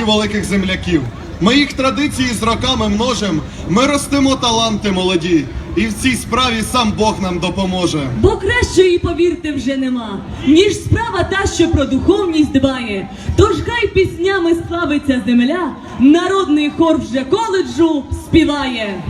пам'яті великих земляків. Ми їх традиції з роками множим, ми ростимо таланти молоді, і в цій справі сам Бог нам допоможе. Бо кращої, повірте, вже нема, ніж справа та, що про духовність дбає. Тож хай піснями славиться земля, народний хор вже коледжу співає.